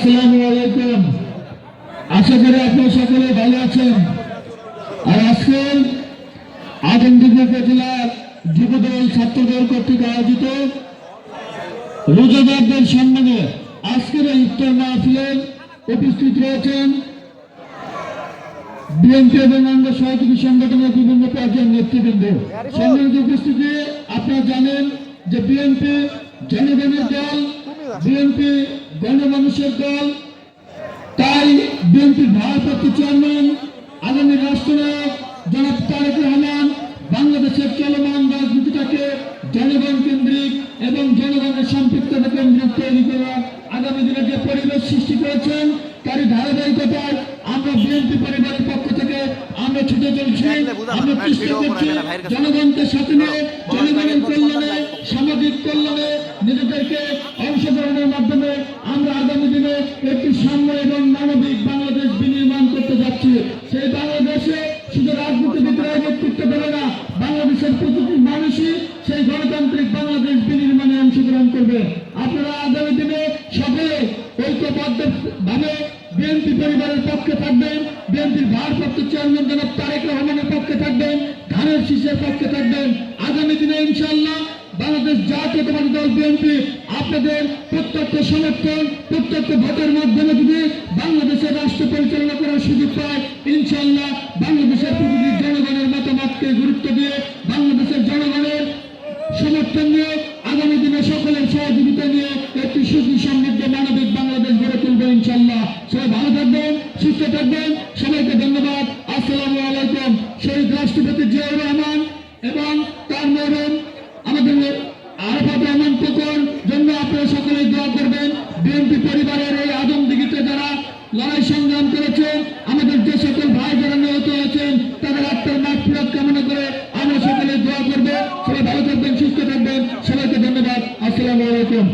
আসসালামু আলাইকুম। আশা করি আপনারা সকলে ভালো আছেন। আর আজকে আজমদিন উপজেলার যুবদল ছাত্রদল কর্তৃক আয়োজিত রোজাদারদের সম্মানে আজকের ইফতার মাহফিলের উপস্থিত রয়েছেন বিএনপি এবং অঙ্গ সহযোগী সংগঠনের বিভিন্ন পর্যায়ের নেতৃবৃন্দ। সম্মানিত উপস্থিতি, আপনারা জানেন যে বিএনপি জনগণের দল বিএনপি গণমানুষের দল তাই বিএনপির ভারপ্রাপ্ত চেয়ারম্যান আগামী রাষ্ট্রনায়ক জনাব তারেক রহমান বাংলাদেশের চলমান রাজনীতিটাকে জনগণ কেন্দ্রিক এবং জনগণের সম্পৃক্ততা কেন্দ্রিক তৈরি করা আগামী দিনে যে পরিবেশ সৃষ্টি করেছেন তারই ধারাবাহিকতায় আমরা বিএনপি পরিবারের পক্ষ থেকে আমরা ছুটে চলছি আমরা চেষ্টা করছি জনগণকে সাথে নিয়ে জনগণের কল্যাণে সামাজিক কল্যাণে অংশগ্রহণের মাধ্যমে আমরা আগামী দিনে একটি সাম্য এবং মানবিক বাংলাদেশ বিনির্মাণ করতে যাচ্ছি। সেই বাংলাদেশে শুধু রাজনীতিবিদরাই নেতৃত্ব দেবে না, বাংলাদেশের প্রতিটি মানুষই সেই গণতান্ত্রিক বাংলাদেশ বিনির্মাণে অংশগ্রহণ করবে। আপনারা আগামী দিনে সকলে ঐক্যবদ্ধ ভাবে বিএনপি পরিবারের পক্ষে থাকবেন, বিএনপির ভারপ্রাপ্ত চেয়ারম্যান জনাব তারেক রহমানের পক্ষে থাকবেন, ধানের শীষের পক্ষে থাকবেন। আগামী দিনে ইনশাল্লাহ বাংলাদেশ জাতীয়তাবাদী দল বিএনপি, আপনাদের প্রত্যক্ষ সমর্থন, প্রত্যক্ষ ভোটের মাধ্যমে যদি বাংলাদেশের রাষ্ট্র পরিচালনা করার সুযোগ পায় ইনশাল্লাহ বাংলাদেশের প্রতিটি জনগণের মতামতকে গুরুত্ব দিয়ে বাংলাদেশের জনগণের সমর্থন নিয়ে, আগামী দিনে সকলের সহযোগিতা নিয়ে একটি সুখী সমৃদ্ধ মানবিক বাংলাদেশ গড়ে তুলবে ইনশাল্লাহ সবাই ভালো থাকবেন, সুস্থ থাকবেন, সবাইকে ধন্যবাদ আসসালামু আলাইকুম শহীদ রাষ্ট্রপতি জিয়াউর রহমান এবং তার মরম আমাদের আরাফাত রহমান কোকর জন্য আপনারা সকলে দোয়া করবেন বিএনপি পরিবারের এই আদম দিঘিতে যারা লড়াই সংগ্রাম করেছেন আমাদের যে সকল ভাই যারা নিহত হয়েছেন, তাদের আত্মার মাঠ ফিরত কামনা করে আমরা সকলে দোয়া করব। সবাই ভালো থাকবেন, সুস্থ থাকবেন। সবাইকে ধন্যবাদ। আসসালামু আলাইকুম।